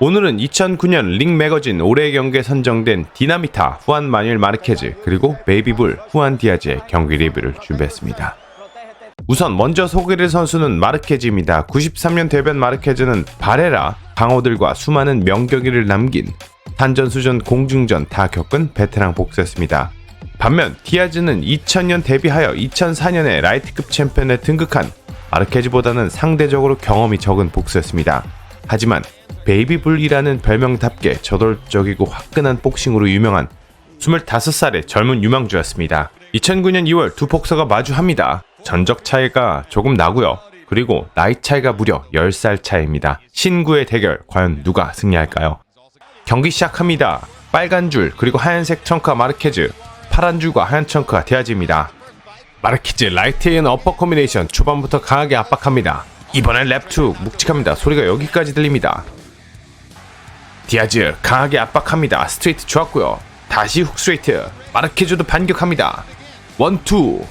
오늘은 2009년 링 매거진 올해의 경기에 선정된 디나미타 후안 마뉴엘 마르케즈 그리고 베이비불 후안 디아즈의 경기 리뷰를 준비했습니다. 우선 먼저 소개될 선수는 마르케즈입니다. 93년 데뷔한 마르케즈는 바레라, 강호들과 수많은 명경기를 남긴 산전수전 공중전 다 겪은 베테랑 복수였습니다. 반면 디아즈는 2000년 데뷔하여 2004년에 라이트급 챔피언에 등극한 마르케즈보다는 상대적으로 경험이 적은 복수였습니다. 하지만 베이비불이라는 별명답게 저돌적이고 화끈한 복싱으로 유명한 25살의 젊은 유망주였습니다. 2009년 2월 두 복서가 마주합니다. 전적 차이가 조금 나고요. 그리고 나이 차이가 무려 10살 차이입니다. 신구의 대결 과연 누가 승리할까요? 경기 시작합니다. 빨간 줄 그리고 하얀색 청크와 마르케즈, 파란 줄과 하얀 청크가 대하지입니다. 마르키즈 라이트인 어퍼 커미네이션 초반부터 강하게 압박합니다. 이번엔 랩투 묵직합니다. 소리가 여기까지 들립니다. 디아즈 강하게 압박합니다. 스트레이트 좋았고요. 다시 훅 스트레이트. 마르키즈도 반격합니다. 원투.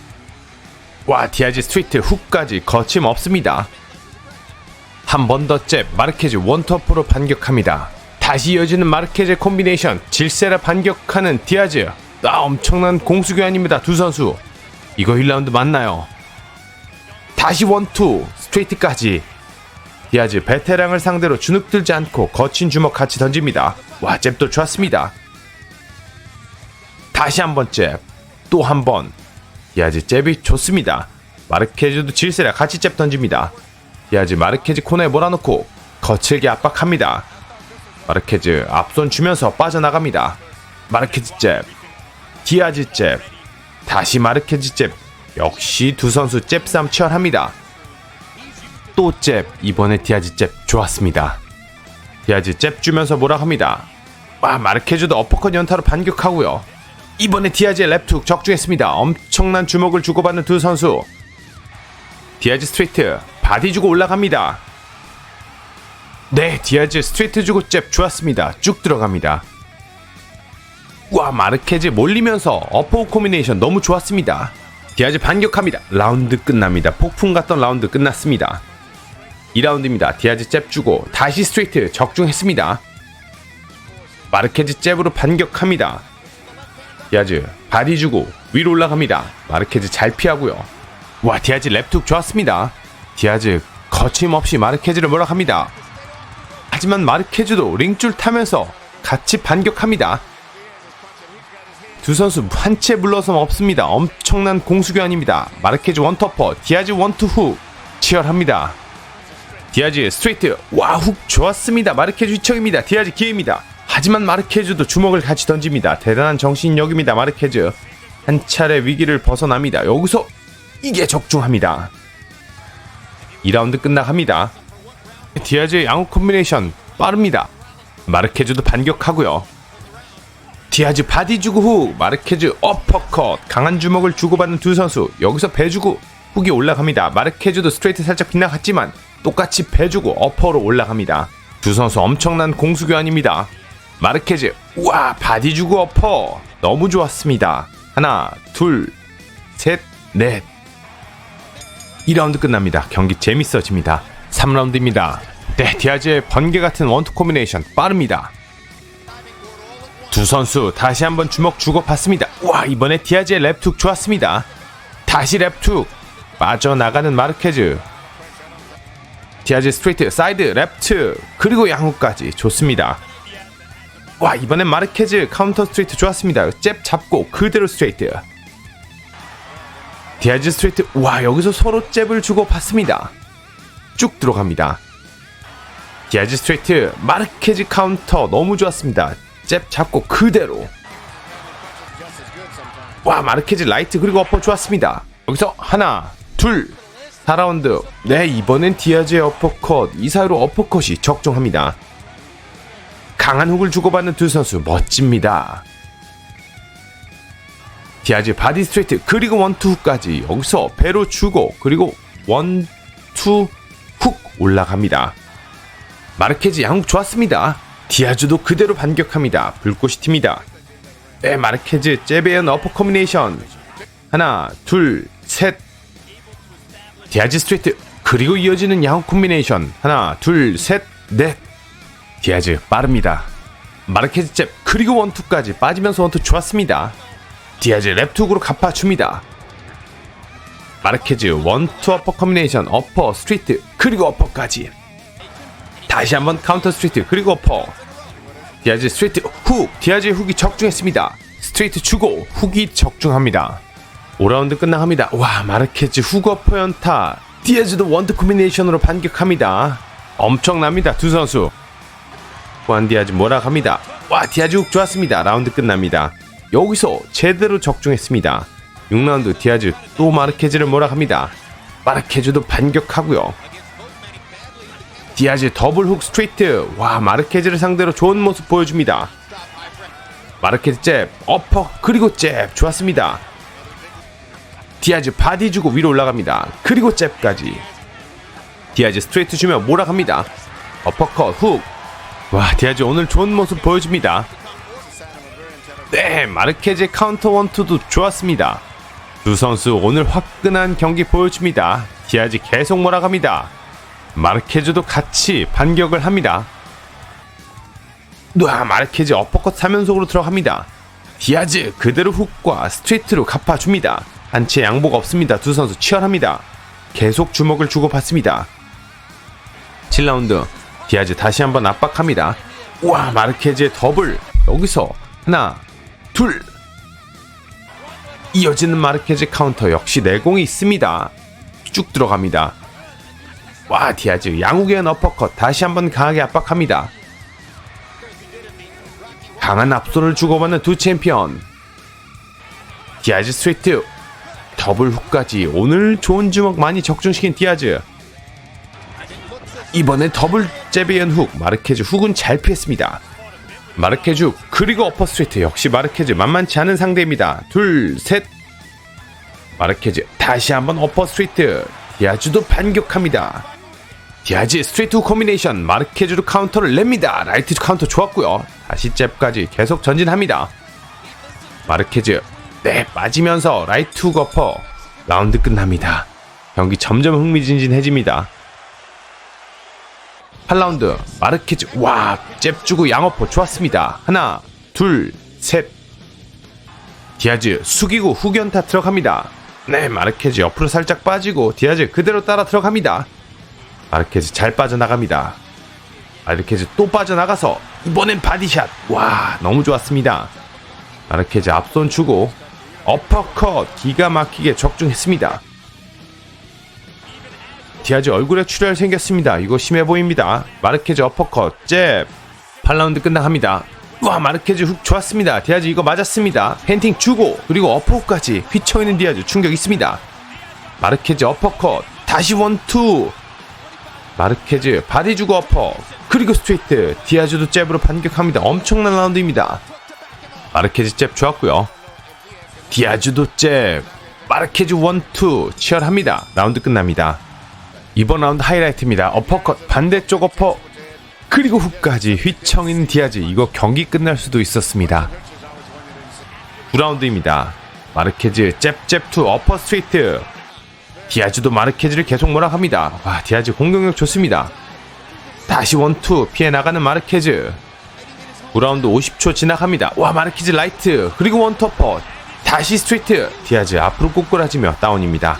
와 디아즈 스트레이트 훅까지 거침없습니다. 한 번 더 잽 마르케즈 원투어프로 반격합니다. 다시 이어지는 마르케즈 콤비네이션 질세라 반격하는 디아즈. 아 엄청난 공수교환입니다. 두 선수. 이거 1라운드 맞나요? 다시 원투 스트레이트까지 디아즈 베테랑을 상대로 주눅 들지 않고 거친 주먹 같이 던집니다. 와 잽도 좋았습니다. 다시 한 번 잽. 또 한 번. 디아즈 잽이 좋습니다. 마르케즈도 질세라 같이 잽 던집니다. 디아즈 마르케즈 코너에 몰아놓고 거칠게 압박합니다. 마르케즈 앞손 주면서 빠져나갑니다. 마르케즈 잽. 디아즈 잽. 다시 마르케즈 잽. 역시 두 선수 잽싸움 치열합니다. 또 잽. 이번에 디아즈 잽 좋았습니다. 디아즈 잽 주면서 뭐라 합니다. 와 마르케즈도 어퍼컷 연타로 반격하고요. 이번에 디아즈의 랩툭 적중했습니다. 엄청난 주먹을 주고받는 두 선수. 디아즈 스트레이트 바디 주고 올라갑니다. 네, 디아즈 스트레이트 주고 잽 좋았습니다. 쭉 들어갑니다. 와 마르케즈 몰리면서 어퍼 코미네이션 너무 좋았습니다. 디아즈 반격합니다. 라운드 끝납니다. 폭풍 같던 라운드 끝났습니다. 2라운드입니다. 디아즈 잽 주고 다시 스트레이트 적중했습니다. 마르케즈 잽으로 반격합니다. 디아즈 바디 주고 위로 올라갑니다. 마르케즈 잘 피하고요. 와 디아즈 랩툭 좋았습니다. 디아즈 거침없이 마르케즈를 몰아갑니다. 하지만 마르케즈도 링줄 타면서 같이 반격합니다. 두 선수 한 채 물러섬 없습니다. 엄청난 공수교환입니다. 마르케즈 원터퍼, 디아즈 원투 훅 치열합니다. 디아즈 스트레이트 와훅 좋았습니다. 마르케즈 휘청입니다. 디아즈 기회입니다. 하지만 마르케즈도 주먹을 같이 던집니다. 대단한 정신력입니다. 마르케즈 한 차례 위기를 벗어납니다. 여기서 이게 적중합니다. 2라운드 끝나갑니다. 디아즈의 양호 콤비네이션 빠릅니다. 마르케즈도 반격하고요. 디아즈 바디 주고 후 마르케즈 어퍼컷 강한 주먹을 주고받는 두 선수 여기서 배 주고 훅이 올라갑니다. 마르케즈도 스트레이트 살짝 빗나갔지만 똑같이 배 주고 어퍼로 올라갑니다. 두 선수 엄청난 공수교환입니다. 마르케즈 우와 바디 주고 어퍼 너무 좋았습니다. 하나 둘 셋 넷 2라운드 끝납니다. 경기 재밌어집니다. 3라운드입니다. 네, 디아즈의 번개 같은 원투 코미네이션 빠릅니다. 두 선수 다시 한번 주먹 주고받습니다. 와 이번에 디아즈의 랩툭 좋았습니다. 다시 랩툭 빠져나가는 마르케즈. 디아즈 스트레이트 사이드 랩트 그리고 양호까지 좋습니다. 와 이번엔 마르케즈 카운터 스트레이트 좋았습니다. 잽 잡고 그대로 스트레이트. 디아즈 스트레이트 와 여기서 서로 잽을 주고 받습니다. 쭉 들어갑니다. 디아즈 스트레이트 마르케즈 카운터 너무 좋았습니다. 잽 잡고 그대로 와 마르케즈 라이트 그리고 어퍼 좋았습니다. 여기서 하나 둘 4라운드 네 이번엔 디아즈의 어퍼컷 이 사이로 어퍼컷이 적중합니다. 강한 훅을 주고받는 두 선수 멋집니다. 디아즈 바디 스트레이트 그리고 원투 훅까지 여기서 배로 주고 그리고 원투 훅 올라갑니다. 마르케즈 양훅 좋았습니다. 디아즈도 그대로 반격합니다. 불꽃이 튑니다. 네 마르케즈 잽에연 어퍼 커미네이션 하나 둘셋 디아즈 스트레이트 그리고 이어지는 양훅 콤비네이션 하나 둘 셋 넷 디아즈 빠릅니다. 마르케즈 잽 그리고 원투까지 빠지면서 원투 좋았습니다. 디아즈 랩투으로 갚아줍니다. 마르케즈 원투 어퍼 커뮤네이션 어퍼 스트리트 그리고 어퍼까지 다시 한번 카운터 스트리트 그리고 어퍼 디아즈 스트리트 훅 디아즈의 훅이 적중했습니다. 스트레이트 주고 훅이 적중합니다. 5라운드 끝나갑니다. 와 마르케즈 훅 어퍼 연타 디아즈도 원투 커뮤니케이션으로 반격합니다. 엄청납니다 두 선수. 후안 디아즈 몰아갑니다. 와 디아즈 훅 좋았습니다. 라운드 끝납니다. 여기서 제대로 적중했습니다. 6라운드 디아즈 또 마르케즈를 몰아갑니다. 마르케즈도 반격하고요. 디아즈 더블 훅 스트레이트 와 마르케즈를 상대로 좋은 모습 보여줍니다. 마르케즈 잽 어퍼 그리고 잽 좋았습니다. 디아즈 바디 주고 위로 올라갑니다. 그리고 잽까지. 디아즈 스트레이트 주며 몰아갑니다. 어퍼컷 훅. 와 디아즈 오늘 좋은 모습 보여줍니다. 네 마르케즈의 카운터 원투도 좋았습니다. 두 선수 오늘 화끈한 경기 보여줍니다. 디아즈 계속 몰아갑니다. 마르케즈도 같이 반격을 합니다. 와 마르케즈 어퍼컷 3연속으로 들어갑니다. 디아즈 그대로 훅과 스트레이트로 갚아줍니다. 한치 양보가 없습니다. 두 선수 치열합니다. 계속 주먹을 주고받습니다. 7라운드 디아즈 다시 한번 압박합니다. 와 마르케즈의 더블 여기서 하나 둘 이어지는 마르케즈 카운터 역시 내공이 있습니다. 쭉 들어갑니다. 와 디아즈 양욱의 어퍼컷 다시 한번 강하게 압박합니다. 강한 앞손을 주고받는 두 챔피언 디아즈 스트레이트 더블 훅까지 오늘 좋은 주먹 많이 적중시킨 디아즈. 이번엔 더블 이은 훅 마르케즈 훅은 잘 피했습니다. 마르케즈 훅 그리고 어퍼 스트레이트 역시 마르케즈 만만치 않은 상대입니다. 둘셋. 마르케즈 다시 한번 어퍼 스트레이트. 디아즈도 반격합니다. 디아즈 스트레이트 훅 콤비네이션 마르케즈로 카운터를 냅니다. 라이트 카운터 좋았고요. 다시 잽까지 계속 전진합니다. 마르케즈 네 빠지면서 라이트 훅 어퍼. 라운드 끝납니다. 경기 점점 흥미진진해집니다. 8라운드 마르케즈 와 잽 주고 양어퍼 좋았습니다. 하나 둘셋. 디아즈 숙이고 후견타 들어갑니다. 네 마르케즈 옆으로 살짝 빠지고 디아즈 그대로 따라 들어갑니다. 마르케즈 잘 빠져나갑니다. 마르케즈 또 빠져나가서 이번엔 바디샷. 와 너무 좋았습니다. 마르케즈 앞손 주고 어퍼컷 기가 막히게 적중했습니다 디아즈 얼굴에 출혈 생겼습니다. 이거 심해 보입니다. 마르케즈 어퍼컷 잽 8라운드 끝나갑니다. 와 마르케즈 훅 좋았습니다. 디아즈 이거 맞았습니다. 펜팅 주고 그리고 어퍼까지 휘쳐있는 디아즈 충격 있습니다. 마르케즈 어퍼컷 다시 원투 마르케즈 바디 주고 어퍼 그리고 스트레이트 디아즈도 잽으로 반격합니다. 엄청난 라운드입니다. 마르케즈 잽 좋았고요. 디아즈도 잽 마르케즈 원투 치열합니다. 라운드 끝납니다. 이번 라운드 하이라이트입니다. 어퍼컷 반대쪽 어퍼 그리고 훅까지 휘청인 디아즈 이거 경기 끝날 수도 있었습니다. 9라운드입니다. 마르케즈 잽잽투 어퍼 스트레이트 디아즈도 마르케즈를 계속 몰아갑니다. 와 디아즈 공격력 좋습니다. 다시 원투 피해 나가는 마르케즈 9라운드 50초 지나갑니다. 와 마르케즈 라이트 그리고 원터퍼 다시 스트레이트 디아즈 앞으로 꼬꾸라지며 다운입니다.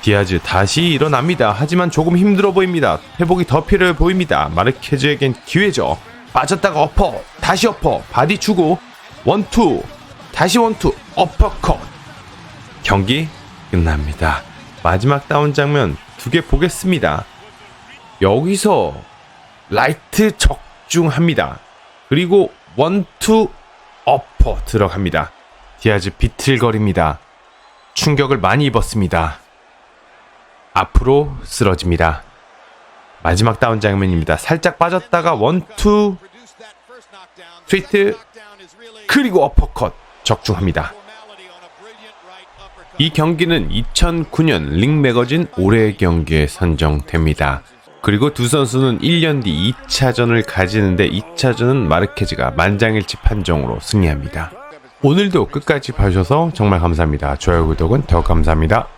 디아즈 다시 일어납니다. 하지만 조금 힘들어 보입니다. 회복이 더 필요해 보입니다. 마르케즈에겐 기회죠. 빠졌다가 어퍼, 다시 어퍼, 바디 주고 원투, 다시 원투, 어퍼컷. 경기 끝납니다. 마지막 다운 장면 두 개 보겠습니다. 여기서 라이트 적중합니다. 그리고 원투 어퍼 들어갑니다. 디아즈 비틀거립니다. 충격을 많이 입었습니다. 앞으로 쓰러집니다. 마지막 다운 장면입니다. 살짝 빠졌다가 원투 스트레이트 그리고 어퍼컷 적중합니다. 이 경기는 2009년 링 매거진 올해의 경기에 선정됩니다. 그리고 두 선수는 1년 뒤 2차전을 가지는데 2차전은 마르케즈가 만장일치 판정으로 승리합니다. 오늘도 끝까지 봐주셔서 정말 감사합니다. 좋아요, 구독은 더 감사합니다.